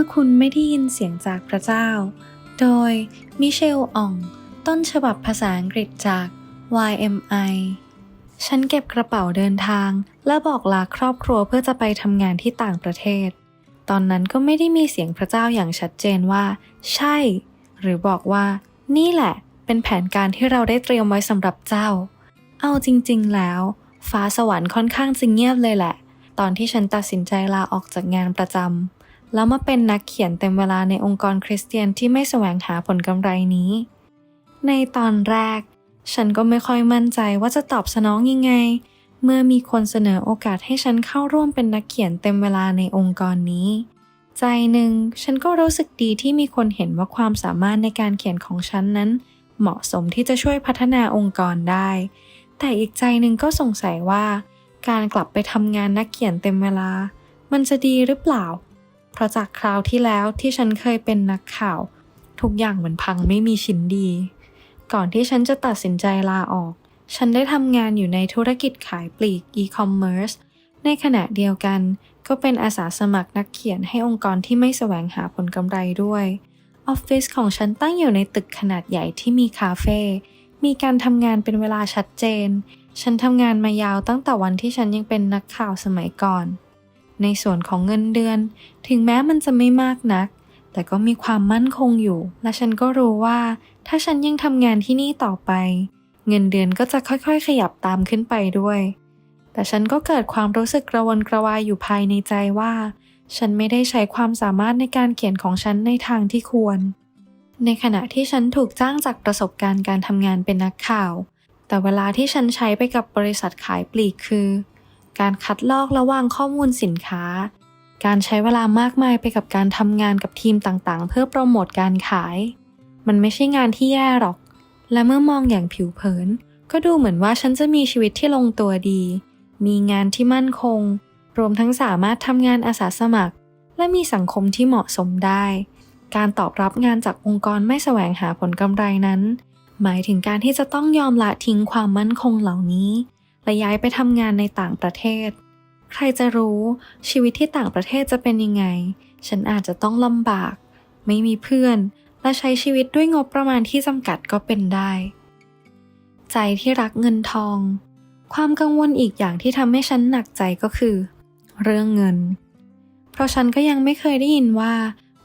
มื่อคุณไม่ได้ยินเสียงจากพระเจ้า โดยมิเชลอ่อง ต้นฉบับภาษาอังกฤษจาก YMI ฉันเก็บกระเป๋าเดินทาง และบอกลาครอบครัวเพื่อจะไปทำงานที่ต่างประเทศ ตอนนั้นก็ไม่ได้มีเสียงพระเจ้าอย่างชัดเจนว่า ใช่ หรือบอกว่า นี่แหละ เป็นแผนการที่เราได้เตรียมไว้สำหรับเจ้า เอาจริง ๆ แล้ว ฟ้าสวรรค์ค่อนข้างจะเงียบเลยแหละ ตอนที่ฉันตัดสินใจลาออกจากงานประจำ แล้วมาเป็นนักเขียนเต็มเวลาในองค์กรคริสเตียนที่ไม่แสวงหาผลกำไรนี้ ในตอนแรก ฉันก็ไม่ค่อยมั่นใจว่าจะตอบสนองยังไง เมื่อมีคนเสนอโอกาสให้ฉันเข้าร่วมเป็นนักเขียนเต็มเวลาในองค์กรนี้ ใจหนึ่งฉันก็รู้สึกดีที่มีคนเห็นว่าความสามารถในการเขียนของฉันนั้น เหมาะสมที่จะช่วยพัฒนาองค์กรได้ แต่อีกใจหนึ่งก็สงสัยว่า การกลับไปทำงานนักเขียนเต็มเวลา มันจะดีหรือเปล่า เพราะจากคราวที่แล้วที่ฉันเคยเป็นนักข่าว ทุกอย่างเหมือนพังไม่มีชิ้นดี ก่อนที่ฉันจะตัดสินใจลาออก ฉันได้ทำงานอยู่ในธุรกิจขายปลีกอีคอมเมิร์ซในขณะเดียวกัน ก็เป็นอาสาสมัครนักเขียนให้องค์กรที่ไม่แสวงหาผลกำไรด้วยออฟฟิศของฉันตั้งอยู่ในตึกขนาดใหญ่ที่มีคาเฟ่มีการทำงานเป็นเวลาชัดเจน ฉันทำงานมายาวตั้งแต่วันที่ฉันยังเป็นนักข่าวสมัยก่อน ในส่วนของเงินเดือน ถึงแม้มันจะไม่มากนัก แต่ก็มีความมั่นคงอยู่ และฉันก็รู้ว่า ถ้าฉันยังทำงานที่นี่ต่อไป เงินเดือนก็จะค่อยๆ ขยับตามขึ้นไปด้วย แต่ฉันก็เกิดความรู้สึกกระวนกระวายอยู่ภายในใจว่า ฉันไม่ได้ใช้ความสามารถในการเขียนของฉันในทางที่ควร ในขณะที่ฉันถูกจ้างจากประสบการณ์การทำงานเป็นนักข่าว แต่เวลาที่ฉันใช้ไปกับบริษัทขายปลีกคือ การคัดลอกและวางข้อมูลสินค้า การใช้เวลามากมายไปกับการทำงานกับทีมต่างๆ เพื่อโปรโมทการขาย มันไม่ใช่งานที่แย่หรอก และเมื่อมองอย่างผิวเผิน ก็ดูเหมือนว่าฉันจะมีชีวิตที่ลงตัวดี มีงานที่มั่นคง รวมทั้งสามารถทำงานอาสาสมัคร และมีสังคมที่เหมาะสมได้ การตอบรับงานจากองค์กรไม่แสวงหาผลกำไรนั้น หมายถึงการที่จะต้องยอมละทิ้งความมั่นคงเหล่านี้ และย้ายไปทำงานในต่างประเทศ ใครจะรู้ชีวิตที่ต่างประเทศจะเป็นยังไง ฉันอาจจะต้องลำบาก ไม่มีเพื่อน และใช้ชีวิตด้วยงบประมาณที่จำกัดก็เป็นได้ ใจที่รักเงินทอง ความกังวลอีกอย่างที่ทำให้ฉันหนักใจก็คือ เรื่องเงิน เพราะฉันก็ยังไม่เคยได้ยินว่า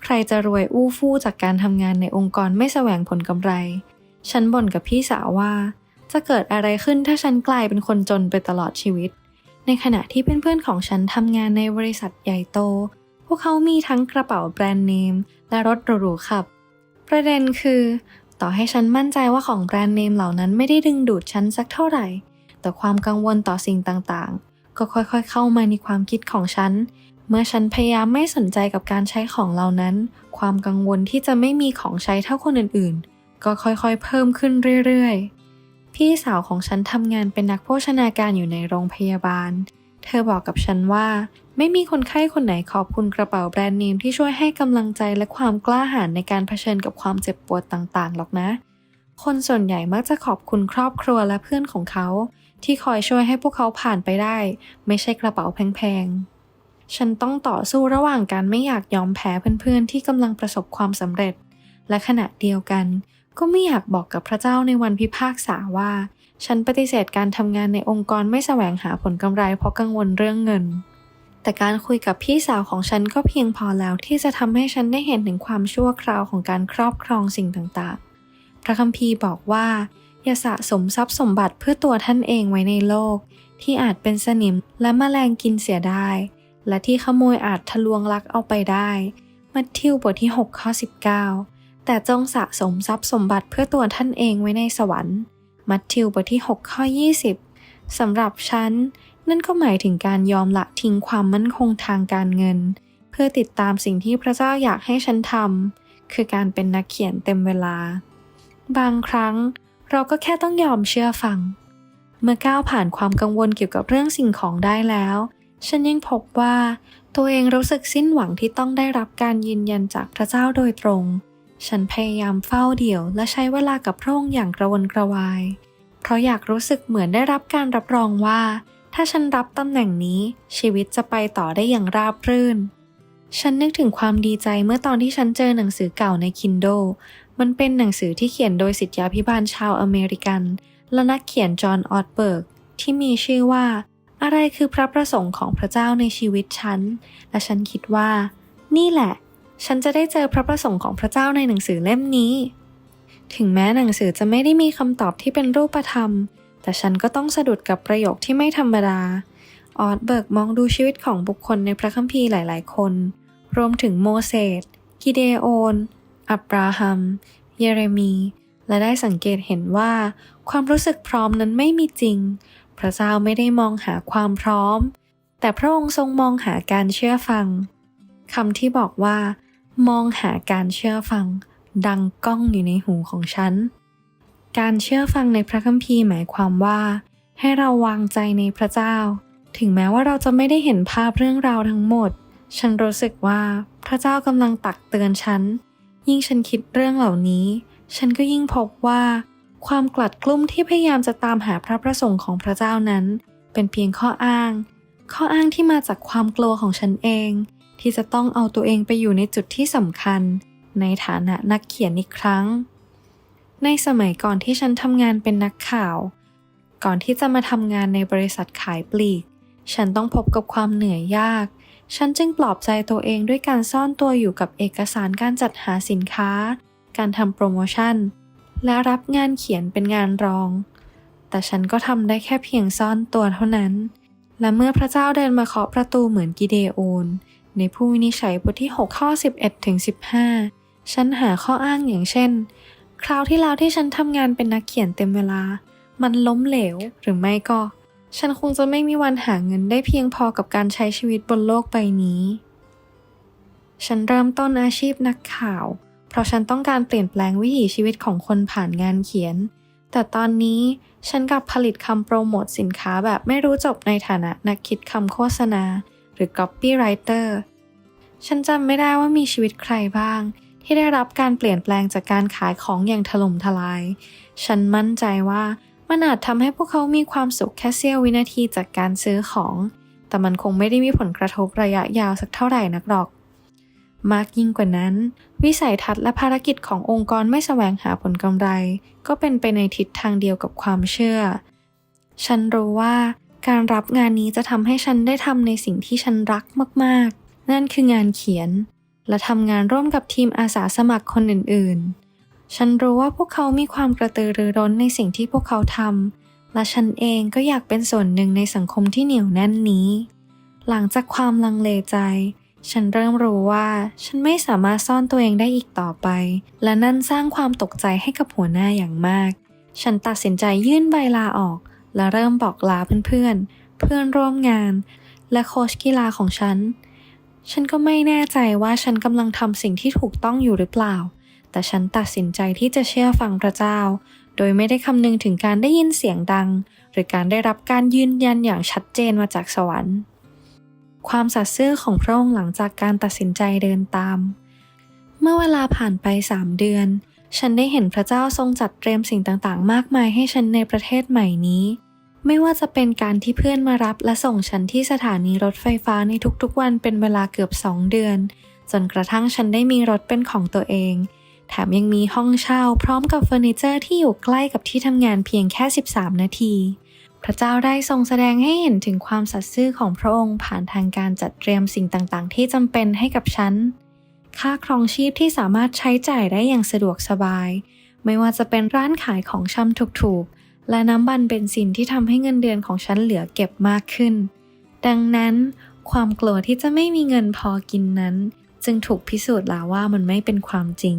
ใครจะรวยอู้ฟู่จากการทำงานในองค์กรไม่แสวงผลกำไร ฉันบ่นกับพี่สาวว่า จะเกิดอะไรขึ้นถ้าฉันกลายเป็นคนจนไปตลอดชีวิต ในขณะที่เพื่อนๆของฉันทำงานในบริษัทใหญ่โต พวกเขามีทั้งกระเป๋าแบรนด์เนม และรถหรูๆขับ ประเด็นคือ ต่อให้ฉันมั่นใจว่าของแบรนด์เนมเหล่านั้นไม่ได้ดึงดูดฉันสักเท่าไหร่ แต่ความกังวลต่อสิ่งต่างๆ ก็ค่อยๆเข้ามาในความคิดของฉัน เมื่อฉันพยายามไม่สนใจกับการใช้ของเหล่านั้น ความกังวลที่จะไม่มีของใช้เท่าคนอื่นๆ ก็ค่อยๆ เพิ่มขึ้นเรื่อยๆ พี่สาวของฉันทำงานเป็นนักโภชนาการอยู่ในโรงพยาบาล เธอบอกกับฉันว่า ไม่มีคนไข้คนไหนขอบคุณกระเป๋าแบรนด์เนมที่ช่วยให้กำลังใจและความกล้าหาญในการเผชิญกับความเจ็บปวดต่างๆหรอกนะ คนส่วนใหญ่มักจะขอบคุณครอบครัวและเพื่อนของเขา ที่คอยช่วยให้พวกเขาผ่านไปได้ ไม่ใช่กระเป๋าแพงๆ ฉันต้องต่อสู้ระหว่างการไม่อยากยอมแพ้เพื่อนๆที่กำลังประสบความสำเร็จ และขณะเดียวกัน ก็ไม่อยากบอกกับพระเจ้าในวันพิพากษาว่า ฉันปฏิเสธการทำงานในองค์กรไม่แสวงหาผลกำไรเพราะกังวลเรื่องเงิน แต่การคุยกับพี่สาวของฉันก็เพียงพอแล้วที่จะทำให้ฉันได้เห็นถึงความชั่วคราวของการครอบครองสิ่งต่างๆ พระคัมภีร์บอกว่า อย่าสะสมทรัพย์สมบัติเพื่อตัวท่านเองไว้ในโลก ที่อาจเป็นสนิมและแมลงกินเสียได้ และที่ขโมยอาจทะลวงลักเอาไปได้มัทธิวบทที่ 6 ข้อ 19 แต่จงสะสมทรัพย์สมบัติเพื่อตัวท่านเองไว้ในสวรรค์ มัทธิวบทที่ 6 ข้อ 20 สำหรับฉัน นั่นก็หมายถึงการยอมละทิ้งความมั่นคงทางการเงิน เพื่อติดตามสิ่งที่พระเจ้าอยากให้ฉันทำคือการเป็นนักเขียนเต็มเวลา บางครั้งเราก็แค่ต้องยอมเชื่อฟัง เมื่อก้าวผ่านความกังวลเกี่ยวกับเรื่องสิ่งของได้แล้ว ฉันยังพบว่า ตัวเองรู้สึกสิ้นหวังที่ต้องได้รับการยืนยันจากพระเจ้าโดยตรง ฉันพยายามเฝ้าเดี่ยว และใช้เวลากับพระองค์อย่างกระวนกระวาย เพราะอยากรู้สึกเหมือนได้รับการรับรองว่า ถ้าฉันรับตำแหน่งนี้ ชีวิตจะไปต่อได้อย่างราบรื่น ฉันนึกถึงความดีใจเมื่อตอนที่ฉันเจอหนังสือเก่าใน Kindle มันเป็นหนังสือที่เขียนโดยศิษยาภิบาลชาวอเมริกัน และนักเขียนจอห์นออตเบิร์กที่มีชื่อว่า อะไรคือพระประสงค์ของพระเจ้าในชีวิตฉัน และฉันคิดว่า นี่แหละ ฉันจะได้เจอพระประสงค์ของพระเจ้าในหนังสือเล่มนี้ ถึงแม้หนังสือจะไม่ได้มีคำตอบที่เป็นรูปธรรม แต่ฉันก็ต้องสะดุดกับประโยคที่ไม่ธรรมดา ออสเบิร์กมองดูชีวิตของบุคคลในพระคัมภีร์หลาย ๆ คน รวมถึงโมเสส กิเดโอน อับราฮัม เยเรมี และได้สังเกตเห็นว่า ความรู้สึกพร้อมนั้นไม่มีจริง พระเจ้าไม่ได้มองหาความพร้อม แต่พระองค์ทรงมองหาการเชื่อฟังคำที่บอกว่า มองหาการเชื่อฟัง ดังก้องอยู่ในหูของฉัน การเชื่อฟังในพระคัมภีร์หมายความว่า ให้เราวางใจในพระเจ้า ถึงแม้ว่าเราจะไม่ได้เห็นภาพเรื่องราวทั้งหมด ฉันรู้สึกว่าพระเจ้ากำลังตักเตือนฉัน ยิ่งฉันคิดเรื่องเหล่านี้ ฉันก็ยิ่งพบว่า ความกลัดกลุ้มที่พยายามจะตามหาพระประสงค์ของพระเจ้านั้น เป็นเพียงข้ออ้าง ข้ออ้างที่มาจากความกลัวของฉันเอง ที่จะต้องเอาตัวเองไปอยู่ในจุดที่สำคัญ ในฐานะนักเขียนอีกครั้ง ในสมัยก่อนที่ฉันทำงานเป็นนักข่าว ก่อนที่จะมาทำงานในบริษัทขายปลีก ฉันต้องพบกับความเหนื่อยยาก ฉันจึงปลอบใจตัวเองด้วยการซ่อนตัวอยู่กับเอกสารการจัดหาสินค้า การทำโปรโมชั่น และรับงานเขียนเป็นงานรอง แต่ฉันก็ทำได้แค่เพียงซ่อนตัวเท่านั้นและเมื่อพระเจ้าเดินมาเคาะประตูเหมือนกิเดโอน ในผู้วินิจฉัยบทที่ 6 ข้อ 11ถึง15 ฉันหาข้ออ้างอย่างเช่น คราวที่แล้วที่ฉันทำงานเป็นนักเขียนเต็มเวลา มันล้มเหลวหรือไม่ก็ ฉันคงจะไม่มีวันหาเงินได้เพียงพอกับการใช้ชีวิตบนโลกใบนี้ ฉันเริ่มต้นอาชีพนักข่าว เพราะฉันต้องการเปลี่ยนแปลงวิถีชีวิตของคนผ่านงานเขียน แต่ตอนนี้ฉันกลับผลิตคำโปรโมทสินค้าแบบไม่รู้จบในฐานะนักคิดคำโฆษณา หรือ copywriter ฉันจำไม่ได้ว่ามีชีวิตใครบ้าง ที่ได้รับการเปลี่ยนแปลงจากการขายของอย่างถล่มทลาย ฉันมั่นใจว่ามันอาจทำให้พวกเขามีความสุขแค่เสี้ยววินาทีจากการซื้อของ แต่มันคงไม่ได้มีผลกระทบระยะยาวสักเท่าไหร่นักหรอก มากยิ่งกว่านั้น วิสัยทัศน์และภารกิจขององค์กรไม่แสวงหาผลกำไร ก็เป็นไปในทิศทางเดียวกับความเชื่อ ฉันรู้ว่า การรับงานนี้จะทำให้ฉันได้ทำในสิ่งที่ฉันรักมาก ๆ นั่นคืองานเขียน และทำงานร่วมกับทีมอาสาสมัครคนอื่น ๆ ฉันรู้ว่าพวกเขามีความกระตือรือร้นในสิ่งที่พวกเขาทำ และฉันเองก็อยากเป็นส่วนหนึ่งในสังคมที่เหนียวแน่นนี้ หลังจากความลังเลใจ ฉันเริ่มรู้ว่าฉันไม่สามารถซ่อนตัวเองได้อีกต่อไป และนั่นสร้างความตกใจให้กับหัวหน้าอย่างมาก ฉันตัดสินใจยื่นใบลาออก และเริ่มบอกลาเพื่อนๆ เพื่อนร่วมงาน และโค้ชกีฬาของฉัน ฉันก็ไม่แน่ใจว่าฉันกำลังทำสิ่งที่ถูกต้องอยู่หรือเปล่า แต่ฉันตัดสินใจที่จะเชื่อฟังพระเจ้า โดยไม่ได้คำนึงถึงการได้ยินเสียงดัง หรือการได้รับการยืนยันอย่างชัดเจนมาจากสวรรค์ ความสัตย์ซื่อของพระองค์หลังจากการตัดสินใจเดินตาม เมื่อเวลาผ่านไปสามเดือน ฉันได้เห็นพระเจ้าทรงจัดเตรียมสิ่งต่างๆ มากมายให้ฉันในประเทศใหม่นี้ ไม่ว่าจะเป็นการที่เพื่อนมารับและส่งฉันที่สถานีรถไฟฟ้าในทุกๆวันเป็นเวลาเกือบสองเดือน จนกระทั่งฉันได้มีรถเป็นของตัวเอง แถมยังมีห้องเช่าพร้อมกับเฟอร์นิเจอร์ที่อยู่ใกล้กับที่ทำงานเพียงแค่ 13 นาที พระเจ้าได้ทรงแสดงให้เห็นถึงความสัตย์ซื่อของพระองค์ผ่านทางการจัดเตรียมสิ่งต่างๆ ที่จำเป็นให้กับฉัน ค่าครองชีพที่สามารถใช้จ่ายได้อย่างสะดวกสบาย ไม่ว่าจะเป็นร้านขายของชำถูกๆ และน้ำบันเบนซินที่ทำให้เงินเดือนของฉันเหลือเก็บมากขึ้น ดังนั้นความกลัวที่จะไม่มีเงินพอกินนั้น จึงถูกพิสูจน์แล้วว่ามันไม่เป็นความจริง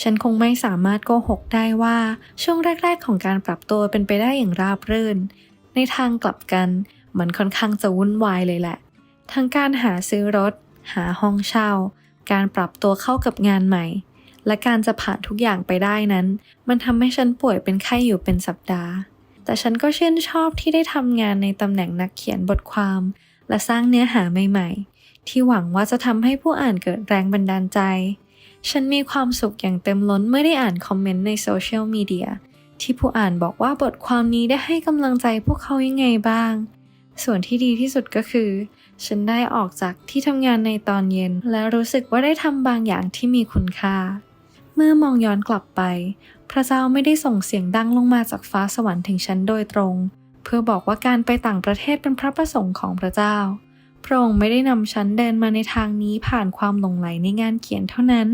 ฉันคงไม่สามารถโกหกได้ว่าช่วงแรก ๆ ของการปรับตัวเป็นไปได้อย่างราบรื่น ในทางกลับกันมันค่อนข้างจะวุ่นวายเลยแหละ ทั้งการหาซื้อรถ หาห้องเช่า การปรับตัวเข้ากับงานใหม่ และการจะผ่านทุกอย่างไปได้นั้น มันทำให้ฉันป่วยเป็นไข้อยู่เป็นสัปดาห์ แต่ฉันก็ชื่นชอบที่ได้ทำงานในตำแหน่งนักเขียนบทความ และสร้างเนื้อหาใหม่ๆ ที่หวังว่าจะทำให้ผู้อ่านเกิดแรงบันดาลใจ ฉันมีความสุขอย่างเต็มล้นเมื่อได้อ่านคอมเมนต์ในโซเชียลมีเดียที่ผู้อ่านบอกว่าบทความนี้ได้ให้กำลังใจพวกเขายังไงบ้าง ส่วนที่ดีที่สุดก็คือ ฉันได้ออกจากที่ทำงานในตอนเย็น และรู้สึกว่าได้ทำบางอย่างที่มีคุณค่า เมื่อมองย้อนกลับไป พระเจ้าไม่ได้ส่งเสียงดังลงมาจากฟ้าสวรรค์ถึงฉันโดยตรง เพื่อบอกว่าการไปต่างประเทศเป็นพระประสงค์ของพระเจ้า พระองค์ไม่ได้นำฉันเดินมาในทางนี้ผ่านความหลงไหลในงานเขียนเท่านั้น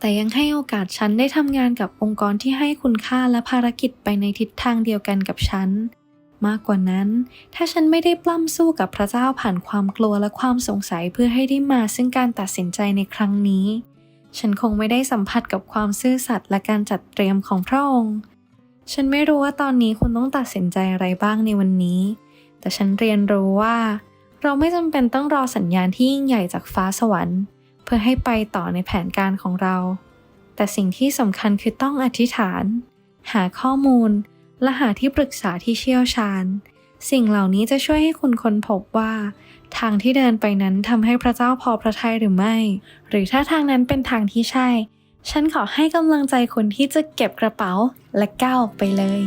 แต่ยังให้โอกาสฉันได้ทำงานกับองค์กรที่ให้คุณค่าและภารกิจไปในทิศทางเดียวกันกับฉัน มากกว่านั้น ถ้าฉันไม่ได้ปล้ำสู้กับพระเจ้าผ่านความกลัวและความสงสัยเพื่อให้ได้มาซึ่งการตัดสินใจในครั้งนี้ ฉันคงไม่ได้สัมผัสกับความซื่อสัตย์และการจัดเตรียมของพระองค์ ฉันไม่รู้ว่าตอนนี้คุณต้องตัดสินใจอะไรบ้างในวันนี้ แต่ฉันเรียนรู้ว่า เราไม่จำเป็นต้องรอสัญญาณที่ยิ่งใหญ่จากฟ้าสวรรค์ เพื่อให้ไปต่อในแผนการของเรา แต่สิ่งที่สำคัญคือต้องอธิษฐาน หาข้อมูล และหาที่ปรึกษาที่เชี่ยวชาญ สิ่งเหล่านี้จะช่วยให้คุณค้นพบว่า ทางที่เดินไปนั้นทำให้พระเจ้าพอพระทัยหรือไม่ หรือถ้าทางนั้นเป็นทางที่ใช่ ฉันขอให้กำลังใจคุณที่จะเก็บกระเป๋าและก้าวออกไปเลย